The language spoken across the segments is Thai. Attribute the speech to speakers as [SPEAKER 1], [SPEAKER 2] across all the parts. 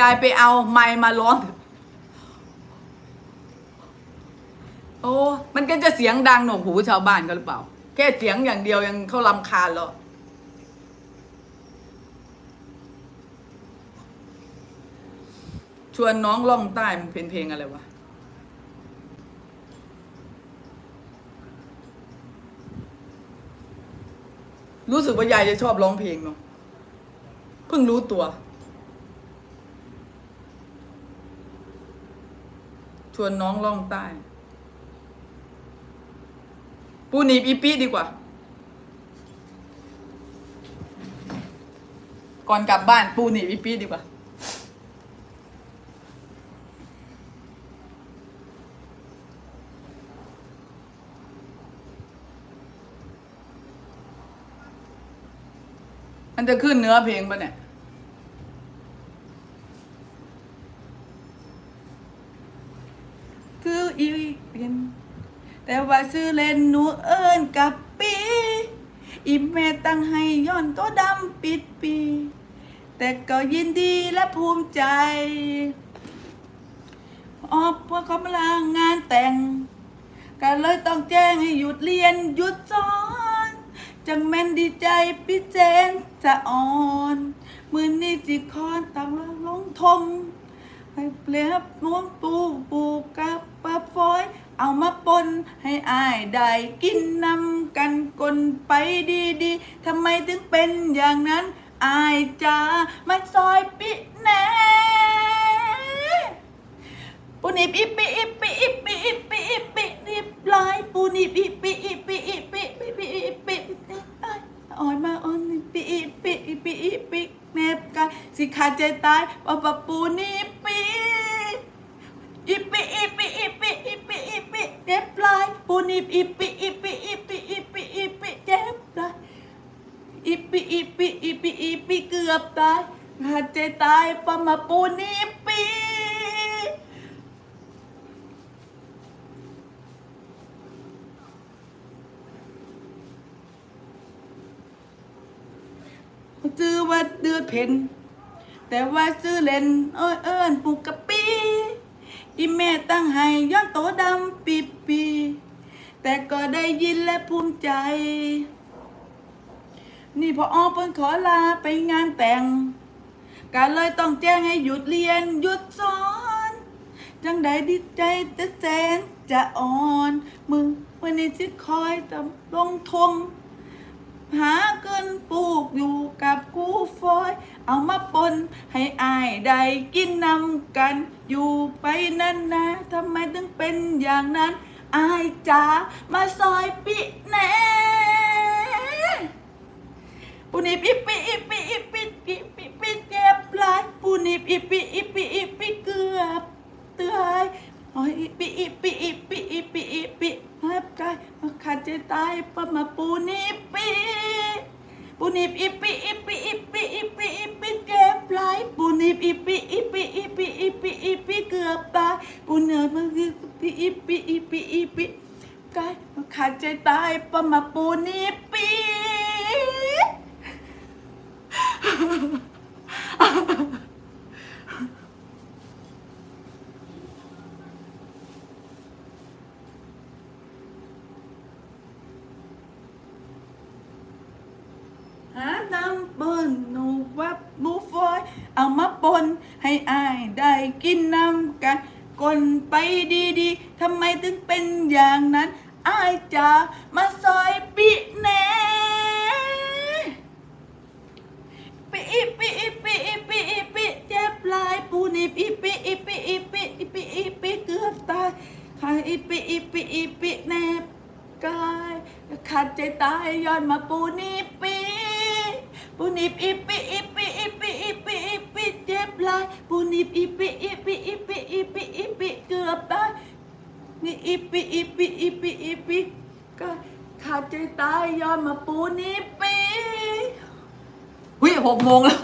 [SPEAKER 1] ยายไปเอาไม้มาร้องโอ้มันก็จะเสียงดังหนวกหูชาวบ้านกันหรือเปล่า แค่เสียงอย่างเดียวยังเขาลำคาญแล้วชวนน้องล่องใต้มันเป็นเพลงอะไรวะรู้สึกว่ายายจะชอบร้องเพลงเนาะเพิ่งรู้ตัว วนน้องล่องใต้ ปูหนีบอีปีดีกว่า ก่อนกลับบ้านปูหนีบอีปีดีกว่า มันจะขึ้นเนื้อเพลงปะเนี่ย คืออีเป็น แต่ว่าซื้อเล่นหนูเอิญกับปีอีแม่ตั้งให้ย้อนตัวดำปิดปี แต่ก็ยินดีและภูมิใจออเพราะเขามาลางงานแต่ง ก็เลยต้องแจ้งให้หยุดเรียนหยุดสอน จังแม่นดีใจพี่เจนจะอ่อนมือนี้จิคอนตังลงทงให้เปลียบน้วงปูปูกับปลาฟอย เอามาปนให้ อายได้กินนำกันกลนไปดีๆทำไมถึงเป็นอย่างนั้นอายจ้ามาซอยปิแน่ปูนิบอิปิอิปิอิปิอิปิอิปินิบลายปูนิบอิปิอิปิอิปิอิปิอิปิอ่อนมาอ่อนปิอิปิอิปิอิปิแนบกายสิขาดใจตายปะปะปูนิปอิปิอิปิอิปิอิปิอิปิเจ็บลายปูนิบอิปิอิปิอิปิอิปิอิปิเจ็บลายอิปิอิปิอิปิอิปิเกือบตายขาดใจตายปะมาปูนิปิซื้อว่าเดือดเพนแต่ว่าซื้อเล่นเอ้ยเอิญปูกะปีอีแม่ตั้งให้ย้อนโตดำปีปี แต่ก็ได้ยินและภูมิใจ นี่พออ้อเปิ้นขอลาไปงานแต่งก็เลยต้องแจ้งให้หยุดเรียนหยุดสอน จังใดดีใจแต่แสนจะอ่อน มึงวันนี้สิคอยตำลงทงหาเกินปลูกอยู่กับกูฟอย เอามาปนให้อายได้กินนำกัน อยู่ไปนั่นนะทำไมถึงเป็นอย่างนั้น อายจ๋ามาซอยปิแน่ปูนิบอิปิอิปิอิปิอิปิปิเจ็บหลายปูนิบอิปิอิปิอิปิเกือบเตือยโอ้ยอิปิอิปิอิปิอิปิอิปิแฮบกายมาขาดใจตายปะมาปูนิบปิปูนิบอิปิอิปิอิป กายมาขาดใจตายปะมาปูนิบปิหาน้ำปิ้ลหนูวับหมูฟอย เอามาปนให้อายได้กินน้ำกัน กลนไปดีๆทำไมถึงเป็นอย่างนั้นอายจะมาซอยปิแน่ปิอิปิอิปิอิปิอิปิเจ็บลายปูนิบอิปิอิปิอิปิอิปิอิปิเกือบตายขาอิปิอิปิอิปิแนบกายขาดใจตายย้อนมาปูนิปีปูนิบอีปีอีปีอีปีอีปีอีปีเจ็บลายปูนีปีอีปีอีปีอีปีอีปีเกือบตาย นี่อีปีอีปีอีปีอีปีกายขาดใจตายย้อนมาปูนิบปีหุ้ยหกโมงแล้ว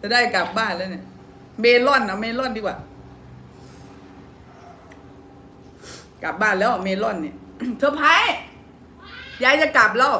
[SPEAKER 1] จะได้กลับบ้านแล้วเนี่ย เมลอนนะเมลอนดีกว่า กลับบ้านแล้วเมลอนเนี่ยเธอพรส์ยายจะกลับแล้ว